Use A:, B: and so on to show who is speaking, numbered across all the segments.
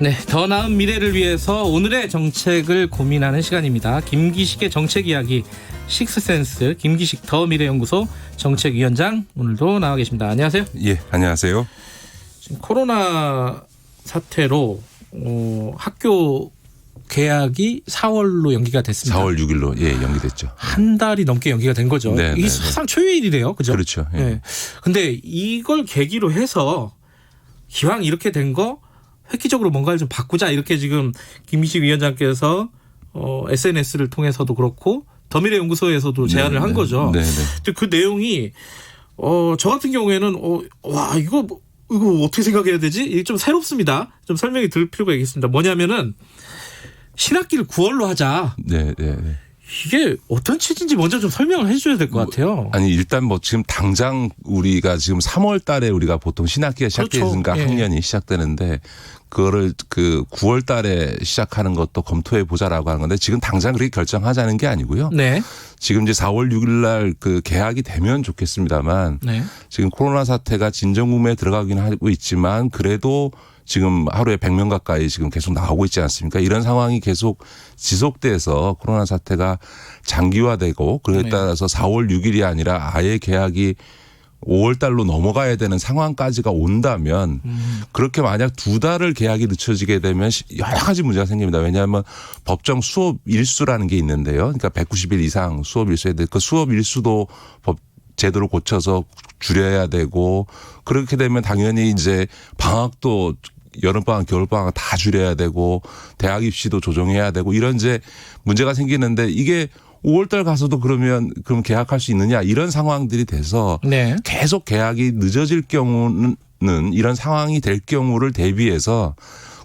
A: 네, 더 나은 미래를 위해서 오늘의 정책을 고민하는 시간입니다. 김기식의 정책 이야기 식스센스 김기식 더 미래연구소 정책위원장 오늘도 나와 계십니다. 안녕하세요.
B: 예, 안녕하세요.
A: 지금 코로나 사태로 어, 학교 개학이 4월로 연기가 됐습니다.
B: 4월 6일로 예, 연기됐죠.
A: 한 달이 넘게 연기가 된 거죠.
B: 네,
A: 이게
B: 네, 네.
A: 사상 초유일이래요. 그죠?
B: 그렇죠. 예.
A: 네. 근데 이걸 계기로 해서 기왕 이렇게 된 거 획기적으로 뭔가를 좀 바꾸자 이렇게 지금 김희식 위원장께서 어, SNS를 통해서도 그렇고 더미래 연구소에서도 제안을
B: 네,
A: 한
B: 네.
A: 거죠.
B: 네, 네.
A: 근데 그 내용이 어, 저 같은 경우에는 어, 와 이거 뭐- 이거 어떻게 생각해야 되지? 이게 좀 새롭습니다. 좀 설명이 들 필요가 있겠습니다. 뭐냐면은 신학기를 9월로 하자.
B: 네, 네, 네.
A: 이게 어떤 취지인지 먼저 좀 설명을 해줘야 될 것 같아요.
B: 아니 일단 뭐 지금 당장 우리가 지금 3월 달에 우리가 보통 신학기가 시작되니까
A: 그렇죠. 예.
B: 학년이 시작되는데 그거를 그 9월 달에 시작하는 것도 검토해 보자라고 하는 건데 지금 당장 그렇게 결정하자는 게 아니고요.
A: 네,
B: 지금 이제 4월 6일 날 그 개학이 되면 좋겠습니다만
A: 네.
B: 지금 코로나 사태가 진정국면에 들어가긴 하고 있지만 그래도 지금 하루에 100명 가까이 지금 계속 나오고 있지 않습니까? 이런 상황이 계속 지속돼서 코로나 사태가 장기화되고 그에
A: 네.
B: 따라서 4월 6일이 아니라 아예 계약이 5월 달로 넘어가야 되는 상황까지가 온다면
A: 음.
B: 그렇게 만약 두 달을 계약이 늦춰지게 되면 시- 여러 가지 문제가 생깁니다. 왜냐하면 법정 수업 일수라는 게 있는데요. 그러니까 190일 이상 수업 일수에 대해 그 수업 일수도 법 제도를 고쳐서 줄여야 되고 그렇게 되면 당연히 이제 방학도 여름방학, 겨울방학 다 줄여야 되고 대학 입시도 조정해야 되고 이런 이제 문제가 생기는데 이게 5월달 가서도 그러면 그럼 계약할 수 있느냐 이런 상황들이 돼서
A: 네.
B: 계속 계약이 늦어질 경우는 이런 상황이 될 경우를 대비해서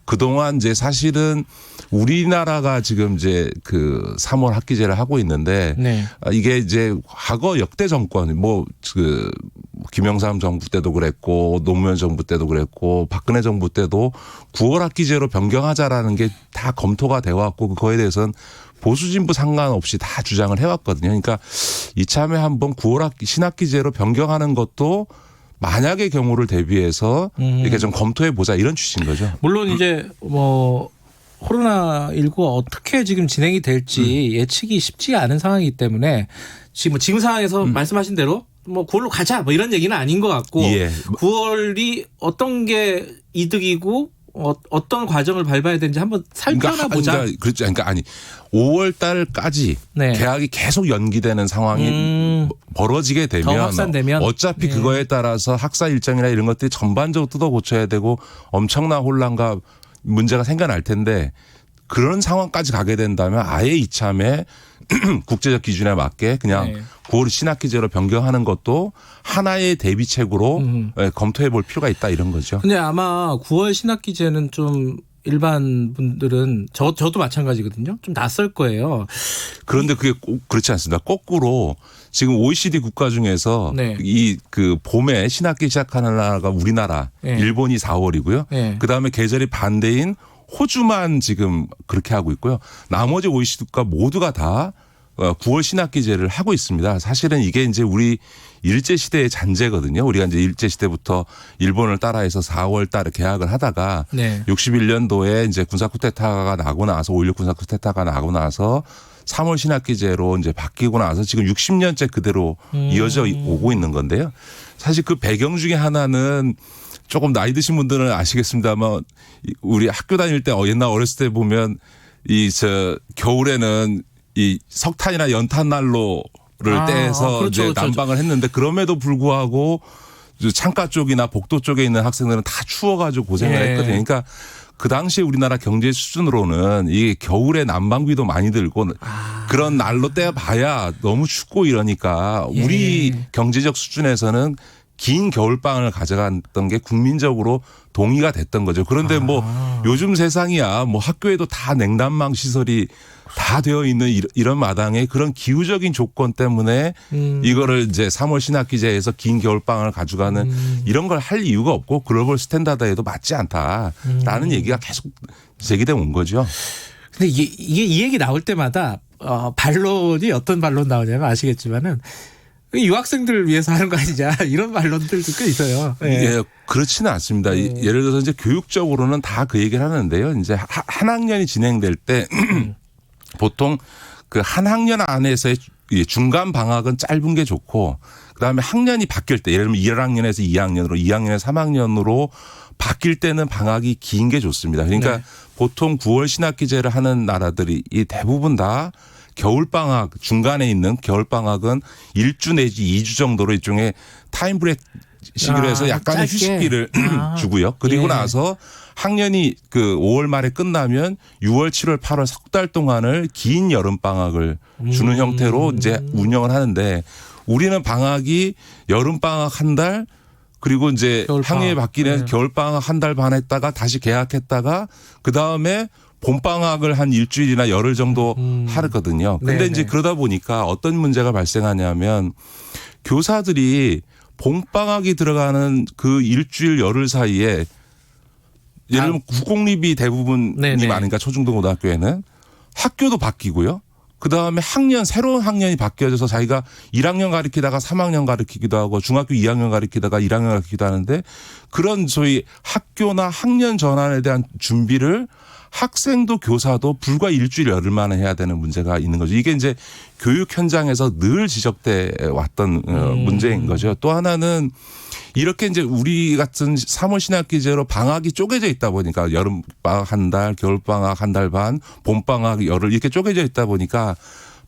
B: 그동안 이제 사실은 우리나라가 지금 이제 그 3월 학기제를 하고 있는데
A: 네.
B: 아, 이게 이제 과거 역대 정권 뭐그 김영삼 정부 때도 그랬고 노무현 정부 때도 그랬고 박근혜 정부 때도 9월 학기제로 변경하자라는 게 다 검토가 되어 왔고 그거에 대해서는 보수 진보 상관없이 다 주장을 해왔거든요. 그러니까 이참에 한번 9월 학기 신학기제로 변경하는 것도 만약의 경우를 대비해서
A: 음.
B: 이렇게 좀 검토해 보자 이런 취지인 거죠.
A: 물론 이제 뭐 코로나 19가 어떻게 지금 진행이 될지 예측이 쉽지가 않은 상황이기 때문에 지금 뭐 지금 상황에서 말씀하신 대로 뭐 9월로 가자 뭐 이런 얘기는 아닌 것 같고
B: 예.
A: 9월이 어떤 게 이득이고 어, 어떤 과정을 밟아야 되는지 한번 살펴나
B: 하-
A: 보자.
B: 그러니까 그렇죠. 그러니까 아니 5월 달까지
A: 네.
B: 계약이 계속 연기되는 상황이
A: 음.
B: 벌어지게 되면
A: 더 확산되면?
B: 어차피
A: 네.
B: 그거에 따라서 학사 일정이나 이런 것들이 전반적으로 뜯어 고쳐야 되고 엄청난 혼란과 문제가 생겨날 텐데 그런 상황까지 가게 된다면 아예 이참에 국제적 기준에 맞게 그냥
A: 네.
B: 9월 신학기제로 변경하는 것도 하나의 대비책으로
A: 음.
B: 예, 검토해 볼 필요가 있다 이런 거죠.
A: 근데 아마 9월 신학기제는 좀 일반 분들은 저 저도 마찬가지거든요. 좀 낯설 거예요.
B: 그런데 그게 꼭 그렇지 않습니다. 거꾸로 지금 OECD 국가 중에서
A: 네.
B: 이그 봄에 신학기 시작하는 나라가 우리나라,
A: 네.
B: 일본이 4월이고요.
A: 네.
B: 그 다음에 계절이 반대인 호주만 지금 그렇게 하고 있고요. 나머지 OECD 국가 모두가 다 어, 9월 신학기제를 하고 있습니다. 사실은 이게 이제 우리 일제 시대의 잔재거든요. 우리가 이제 일제 시대부터 일본을 따라해서 4월 달에 계약을 하다가
A: 네.
B: 61년도에 이제 군사 쿠데타가 나고 나서 5.16 군사 쿠데타가 나고 나서 3월 신학기제로 이제 바뀌고 나서 지금 60년째 그대로
A: 음.
B: 이어져 오고 있는 건데요. 사실 그 배경 중에 하나는 조금 나이 드신 분들은 아시겠습니다만 이 우리 학교 다닐 때 어, 옛날 어렸을 때 보면 이 저 겨울에는 이 석탄이나 연탄 난로를
A: 아,
B: 떼서
A: 아, 그렇죠,
B: 이제
A: 그렇죠.
B: 난방을 했는데 그럼에도 불구하고 저 창가 쪽이나 복도 쪽에 있는 학생들은 다 추워가지고 고생을
A: 예.
B: 했거든요. 그러니까 그 당시에 우리나라 경제 수준으로는 이게 겨울에 난방비도 많이 들고 그런 날로 떼봐야 너무 춥고 이러니까
A: 예.
B: 우리 경제적 수준에서는 긴 겨울방을 가져갔던 게 국민적으로 동의가 됐던 거죠. 그런데 뭐
A: 아.
B: 요즘 세상이야 뭐 학교에도 다 냉난방 시설이 다 되어 있는 이런- 이런 마당에 그런 기후적인 조건 때문에
A: 음.
B: 이거를 이제 3월 신학기제에서 긴 겨울방을 가져가는
A: 음.
B: 이런 걸 할 이유가 없고 글로벌 스탠다드에도 맞지 않다라는
A: 음.
B: 얘기가 계속 제기돼 온 거죠.
A: 근데 이게, 이게 이 얘기 나올 때마다 어, 반론이 어떤 반론 나오냐면 아시겠지만은 유학생들을 위해서 하는 거 아니냐 이런 말론들도 꽤 있어요. 예.
B: 예, 그렇지는 않습니다. 이- 예를 들어서 이제 교육적으로는 다 그 얘기를 하는데요. 이제 하- 한 학년이 진행될 때 보통 그 한 학년 안에서의 이 중간 방학은 짧은 게 좋고 그다음에 학년이 바뀔 때 예를 들면 1학년에서 2학년으로 2학년에서 3학년으로 바뀔 때는 방학이 긴 게 좋습니다. 그러니까
A: 네. 보통
B: 보통 9월 신학기제를 하는 나라들이 이 대부분 다 겨울 방학 중간에 있는 겨울 방학은 1주 내지 2주 정도로 일종의 타임 브레이크 시기로
A: 아,
B: 해서 약간의
A: 짧게.
B: 휴식기를
A: 아.
B: 주고요. 그리고
A: 예.
B: 나서 학년이 그 5월 말에 끝나면 6월, 7월, 8월 석 달 동안을 긴 여름 방학을 주는
A: 음.
B: 형태로 이제 운영을 하는데 우리는 방학이 여름 방학 한 달 그리고 이제
A: 겨울 방학.
B: 학년이 바뀌는
A: 네.
B: 겨울 방학 한 달 반 했다가 다시 개학했다가 그 다음에 봄 방학을 한 일주일이나 열흘 정도
A: 음.
B: 하거든요. 근데
A: 네네.
B: 이제 그러다 보니까 어떤 문제가 발생하냐면 교사들이 봄 방학이 들어가는 그 일주일 열흘 사이에 예를 들면 국공립이 대부분이
A: 아. 네네.
B: 많으니까 초중등 고등학교에는 학교도 바뀌고요. 그 다음에 학년 새로운 학년이 바뀌어져서 자기가 1학년 가르치다가 3학년 가르치기도 하고 중학교 2학년 가르치다가 1학년 가르치기도 하는데 그런 소위 학교나 학년 전환에 대한 준비를 학생도 교사도 불과 일주일 열흘 만에 해야 되는 문제가 있는 거죠. 이게 이제 교육 현장에서 늘 지적돼 왔던 어,
A: 음.
B: 문제인 거죠. 또 하나는 이렇게 이제 우리 같은 3월 신학기제로 방학이 쪼개져 있다 보니까 여름 방학 한 달, 겨울 방학 한 달 반, 봄 방학 열흘 이렇게 쪼개져 있다 보니까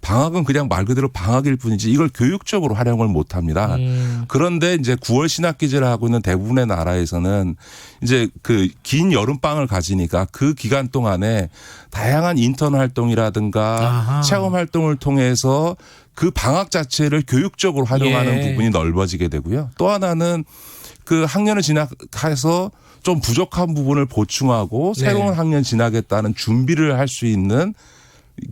B: 방학은 그냥 말 그대로 방학일 뿐이지 이걸 교육적으로 활용을 못 합니다.
A: 음.
B: 그런데 이제 9월 신학기제를 하고 있는 대부분의 나라에서는 이제 그 긴 여름방을 가지니까 그 기간 동안에 다양한 인턴 활동이라든가
A: 아하.
B: 체험 활동을 통해서 그 방학 자체를 교육적으로 활용하는
A: 예.
B: 부분이 넓어지게 되고요. 또 하나는 그 학년을 진학해서 좀 부족한 부분을 보충하고
A: 네.
B: 새로운 학년 진학했다는 준비를 할 수 있는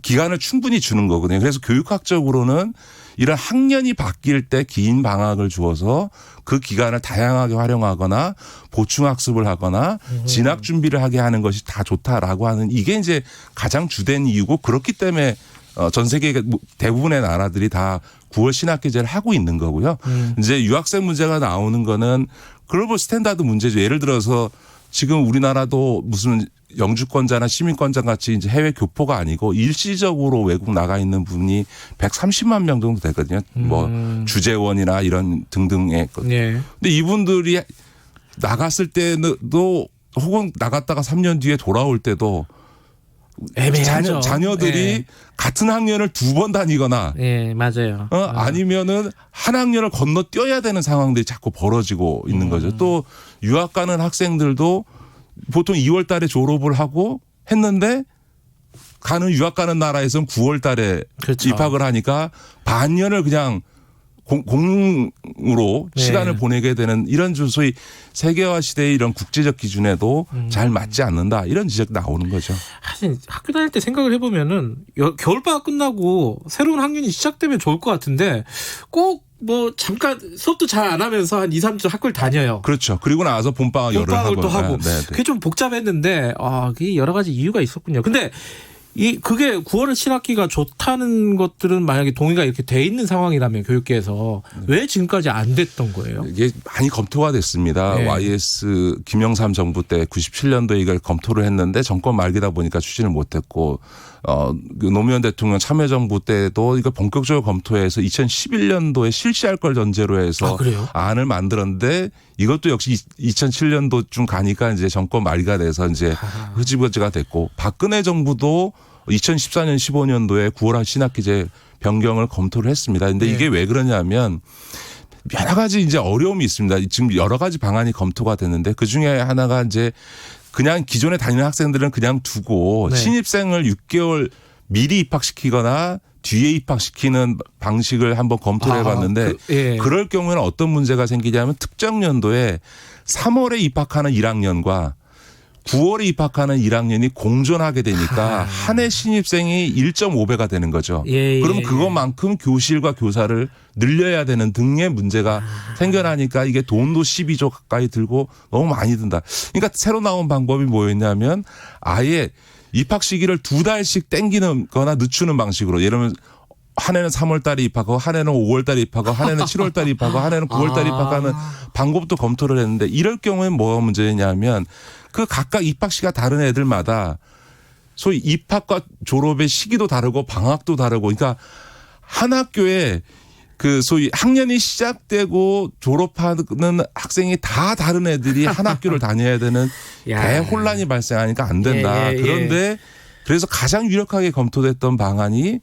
B: 기간을 충분히 주는 거거든요. 그래서 교육학적으로는 이런 학년이 바뀔 때 긴 방학을 주어서 그 기간을 다양하게 활용하거나 보충 학습을 하거나 진학 준비를 하게 하는 것이 다 좋다라고 하는 이게 이제 가장 주된 이유고 그렇기 때문에 어, 전 세계 대부분의 나라들이 다 9월 신학기제를 하고 있는 거고요.
A: 음.
B: 이제 유학생 문제가 나오는 거는 글로벌 스탠다드 문제죠. 예를 들어서 지금 우리나라도 무슨 영주권자나 시민권자 같이 이제 해외 교포가 아니고 일시적으로 외국 나가 있는 분이 130만 명 정도 되거든요. 뭐
A: 음.
B: 주재원이나 이런 등등의 것.
A: 예.
B: 근데 이분들이 나갔을 때도 혹은 나갔다가 3년 뒤에 돌아올 때도
A: 애매하죠.
B: 자녀, 자녀 들이
A: 예.
B: 같은 학년을 두 번 다니거나
A: 예, 맞아요.
B: 어, 아니면은 한 학년을 건너 뛰어야 되는 상황들이 자꾸 벌어지고 있는 거죠.
A: 음.
B: 또 유학 가는 학생들도 보통 2월 달에 졸업을 하고 했는데 가는 유학 가는 나라에서는 9월 달에
A: 그렇죠.
B: 입학을 하니까 반년을 그냥 공, 공으로
A: 네.
B: 시간을 보내게 되는 이런 좀 소위 세계화 시대의 이런 국제적 기준에도
A: 음.
B: 잘 맞지 않는다 이런 지적 나오는 거죠.
A: 사실 학교 다닐 때 생각을 해보면은 여- 겨울 방학 끝나고 새로운 학년이 시작되면 좋을 것 같은데 꼭뭐 잠깐 수업도 잘 안 하면서 한 2, 3주 학교를 다녀요.
B: 그렇죠. 그리고 나서 봄방학 열흘
A: 봄방학을 또 하고
B: 네, 네, 네.
A: 그게 좀 복잡했는데 아 그게 여러 가지 이유가 있었군요. 근데 이 그게 9월 신학기가 좋다는 것들은 만약에 동의가 이렇게 돼 있는 상황이라면 교육계에서
B: 네.
A: 왜 지금까지 안 됐던 거예요?
B: 이게 많이 검토가 됐습니다.
A: 네.
B: YS 김영삼 정부 때 97년도에 이걸 검토를 했는데 정권 말기다 보니까 추진을 못했고 어, 그 노무현 대통령 참여정부 때도 이걸 본격적으로 검토해서 2011년도에 실시할 걸 전제로 해서
A: 아?
B: 안을 만들었는데 이것도 역시 2007년도쯤 가니까 이제 정권 말기가 돼서 이제
A: 아하.
B: 흐지부지가 됐고 박근혜 정부도 2014년 15년도에 9월 신학기제 변경을 검토를 했습니다. 근데
A: 네.
B: 이게 왜 그러냐면 여러 가지 이제 어려움이 있습니다. 지금 여러 가지 방안이 검토가 됐는데 그 중에 하나가 이제 그냥 기존에 다니는 학생들은 그냥 두고
A: 네.
B: 신입생을 6개월 미리 입학시키거나 뒤에 입학시키는 방식을 한번 검토를
A: 아,
B: 해봤는데
A: 그, 예.
B: 그럴 경우에는 어떤 문제가 생기냐면 특정 연도에 3월에 입학하는 1학년과 9월에 입학하는 1학년이 공존하게 되니까
A: 아.
B: 한해 신입생이 1.5배가 되는 거죠.
A: 예,
B: 그럼
A: 예,
B: 그것만큼 교실과 교사를 늘려야 되는 등의 문제가
A: 아.
B: 생겨나니까 이게 돈도 12조 가까이 들고 너무 많이 든다. 그러니까 새로 나온 방법이 뭐였냐면 아예 입학 시기를 두 달씩 땡기는 거나 늦추는 방식으로 예를 들면 한 해는 3월 달에 입학하고 한 해는 5월 달에 입학하고 한 해는 7월 달에 입학하고 한 해는 9월 달에
A: 아.
B: 입학하는 방법도 검토를 했는데 이럴 경우엔 뭐가 문제냐면 그 각각 입학 시가 다른 애들마다 소위 입학과 졸업의 시기도 다르고 방학도 다르고 그러니까 한 학교에 그 소위 학년이 시작되고 졸업하는 학생이 다 다른 애들이 한 학교를 다녀야 되는
A: 야.
B: 대혼란이 발생하니까 안 된다.
A: 예, 예, 예.
B: 그런데 그래서 가장 유력하게 검토됐던 방안이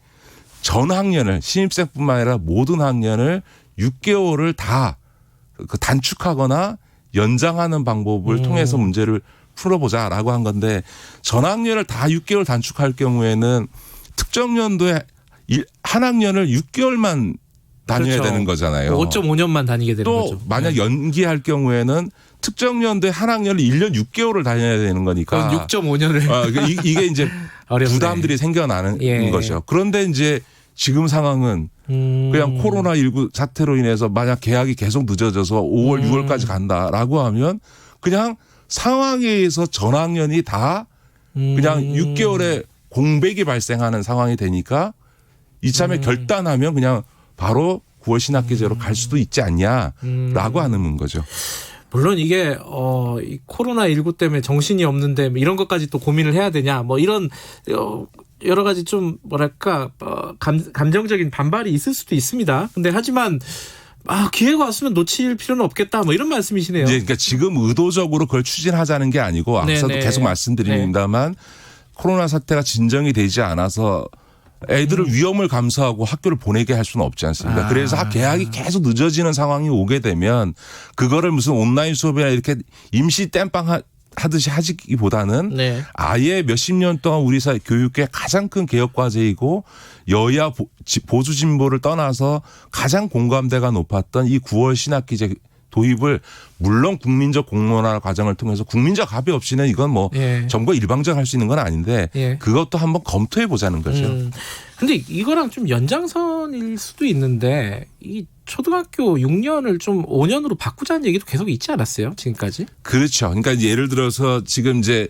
B: 전 학년을 신입생뿐만 아니라 모든 학년을 6개월을 다그 단축하거나 연장하는 방법을
A: 음.
B: 통해서 문제를 풀어보자라고 한 건데 전 학년을 다 6개월 단축할 경우에는 특정 연도에 일- 한 학년을 6개월만 다녀야
A: 그렇죠.
B: 되는 거잖아요.
A: 5.5년만 다니게 되는
B: 또
A: 거죠.
B: 만약
A: 네.
B: 연기할 경우에는 특정 연도에 한 학년을 1년 6개월을 다녀야 되는 거니까
A: 그럼 6.5년을
B: 아, 이- 이게 이제
A: 어렵네.
B: 부담들이 생겨나는
A: 예.
B: 거죠. 그런데 이제 지금 상황은
A: 음.
B: 그냥 코로나 19 사태로 인해서 만약 계약이 계속 늦어져서 5월,
A: 음.
B: 6월까지 간다라고 하면 그냥 상황에 의해서 전 학년이 다 그냥
A: 음.
B: 6개월의 공백이 발생하는 상황이 되니까 이참에
A: 음.
B: 결단하면 그냥 바로 9월 신학기제로 갈 수도 있지 않냐라고
A: 음.
B: 하는 거죠.
A: 물론 이게 어, 이 코로나 19 때문에 정신이 없는데 뭐 이런 것까지 또 고민을 해야 되냐 뭐 이런 어, 여러 가지 좀 뭐랄까 어, 감, 감정적인 반발이 있을 수도 있습니다. 근데 하지만 아 기회가 왔으면 놓칠 필요는 없겠다 뭐 이런 말씀이시네요.
B: 이제 그러니까 지금 의도적으로 그걸 추진하자는 게 아니고 앞서도
A: 네네.
B: 계속 말씀드립니다만 코로나 사태가 진정이 되지 않아서 애들을 위험을 감수하고 학교를 보내게 할 수는 없지 않습니까?
A: 음. 아.
B: 그래서 학 계약이 계속 늦어지는 상황이 오게 되면 그거를 무슨 온라인 수업이나 이렇게 임시 땜빵 하- 하듯이 하기보다는
A: 네.
B: 아예 몇십 년 동안 우리 사회 교육의 가장 큰 개혁 과제이고 여야 보수 진보를 떠나서 가장 공감대가 높았던 이 9월 신학기제 도입을 물론 국민적 공론화 과정을 통해서 국민적 합의 없이는 이건 뭐
A: 예.
B: 정부가 일방적 할 수 있는 건 아닌데
A: 예.
B: 그것도 한번 검토해 보자는 거죠.
A: 음. 근데 이거랑 좀 연장선일 수도 있는데 이 초등학교 6년을 좀 5년으로 바꾸자는 얘기도 계속 있지 않았어요? 지금까지?
B: 그렇죠. 그러니까 예를 들어서 지금 이제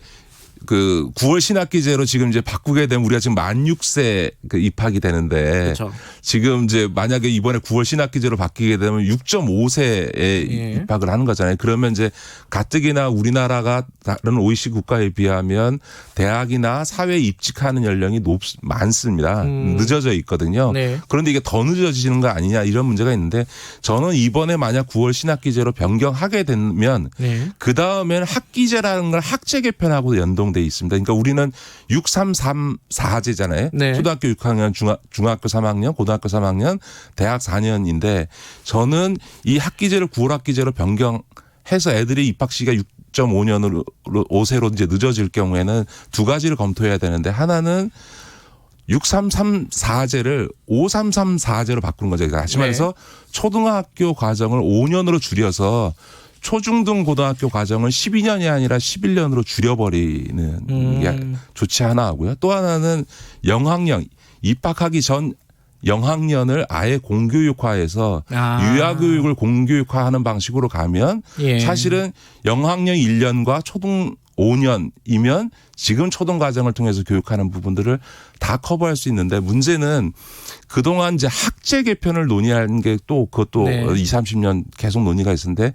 B: 그 9월 신학기제로 지금 이제 바꾸게 되면 우리가 지금 만 6세 그 입학이 되는데
A: 그렇죠.
B: 지금 이제 만약에 이번에 9월 신학기제로 바뀌게 되면 6.5세에
A: 예.
B: 입학을 하는 거잖아요. 그러면 이제 가뜩이나 우리나라가 다른 OECD 국가에 비하면 대학이나 사회에 입직하는 연령이 높 많습니다.
A: 음.
B: 늦어져 있거든요.
A: 네.
B: 그런데 이게 더 늦어지는 거 아니냐 이런 문제가 있는데 저는 이번에 만약 9월 신학기제로 변경하게 되면
A: 네.
B: 그 다음에는 학기제라는 걸 학제 개편하고 연동 돼 있습니다. 그러니까 우리는 6334제잖아요.
A: 네.
B: 초등학교 6학년, 중학, 중학교 3학년, 고등학교 3학년, 대학 4년인데 저는 이 학기제를 9월 학기제로 변경해서 애들이 입학 시기가 6.5년으로 5세로 이제 늦어질 경우에는 두 가지를 검토해야 되는데 하나는 6334제를 5334제로 바꾸는 거죠. 그러니까 다시
A: 네.
B: 말해서 초등학교 과정을 5년으로 줄여서 초중등 고등학교 과정을 12년이 아니라 11년으로 줄여버리는
A: 음.
B: 게 조치 하나 하고요. 또 하나는 영학년 입학하기 전 영학년을 아예 공교육화해서
A: 아.
B: 유아교육을 공교육화하는 방식으로 가면
A: 예.
B: 사실은 영학년 1년과 초등 5년이면 지금 초등 과정을 통해서 교육하는 부분들을 다 커버할 수 있는데 문제는 그동안 이제 학제 개편을 논의하는 게또 그것도
A: 네.
B: 2, 30년 계속 논의가 있었는데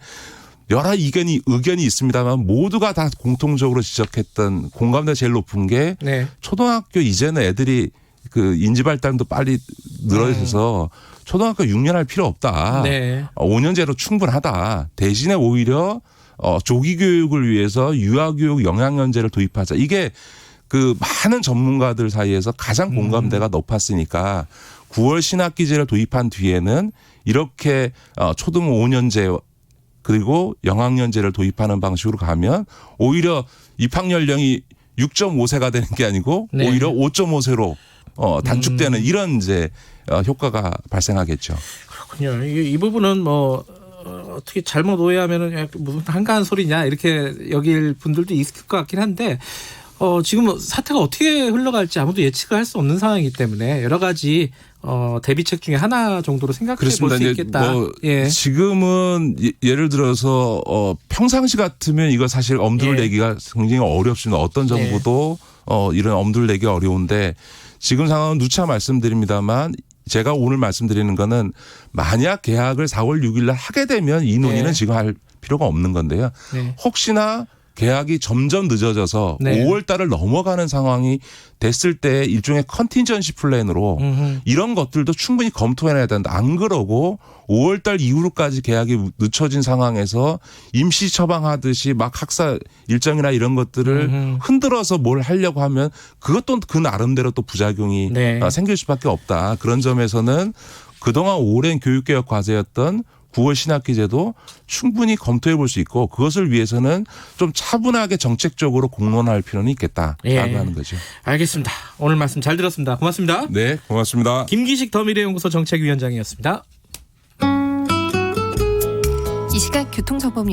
B: 여러 의견이 의견이 있습니다만 모두가 다 공통적으로 지적했던 공감대 제일 높은 게
A: 네.
B: 초등학교 이제는 애들이 그 인지 발달도 빨리 늘어져서 초등학교 6년 할 필요 없다.
A: 네.
B: 어, 5년제로 충분하다. 대신에 오히려 어, 조기 교육을 위해서 유아 교육 영양연제를 도입하자. 이게 그 많은 전문가들 사이에서 가장 공감대가 높았으니까 9월 신학기제를 도입한 뒤에는 이렇게 어, 초등 5년제 그리고 영학년제를 도입하는 방식으로 가면 오히려 입학 연령이 6.5세가 되는 게 아니고
A: 네.
B: 오히려 5.5세로 어, 단축되는 이런 이제 어, 효과가 발생하겠죠.
A: 그렇군요. 이, 이 부분은 뭐 어, 어떻게 잘못 오해하면은 무슨 한가한 소리냐 이렇게 여길 분들도 있을 것 같긴 한데 어, 지금 사태가 어떻게 흘러갈지 아무도 예측을 할 수 없는 상황이기 때문에 여러 가지 어, 대비책 중에 하나 정도로 생각해 볼. 수 있겠다.
B: 뭐
A: 예.
B: 지금은 예- 예를 들어서 어 평상시 같으면 이거 사실 엄두를
A: 예.
B: 내기가 굉장히 어렵습니다. 어떤 정부도 어 이런 엄두를 내기 어려운데 지금 상황은 누차 말씀드립니다만 제가 오늘 말씀드리는 거는 만약 계약을 4월 6일 날 하게 되면 이 논의는
A: 네.
B: 지금 할 필요가 없는 건데요.
A: 네.
B: 혹시나 계약이 점점 늦어져서
A: 네.
B: 5월 달을 넘어가는 상황이 됐을 때 일종의 컨틴전시 플랜으로
A: 음흠.
B: 이런 것들도 충분히 검토해내야 된다. 안 그러고 5월 달 이후로까지 계약이 늦춰진 상황에서 임시 처방하듯이 막 학사 일정이나 이런 것들을
A: 음흠.
B: 흔들어서 뭘 하려고 하면 그것도 그 나름대로 또 부작용이
A: 네.
B: 아, 생길 수밖에 없다. 그런 점에서는 그동안 오랜 교육개혁 과제였던 9월 신학기제도 충분히 검토해 볼 수 있고 그것을 위해서는 좀 차분하게 정책적으로 공론할 필요는 있겠다라고
A: 예.
B: 하는 거죠.
A: 알겠습니다. 오늘 말씀 잘 들었습니다. 고맙습니다.
B: 네, 고맙습니다.
A: 김기식 더미래연구소 정책위원장이었습니다.
C: 이 시각 교통정보입니다.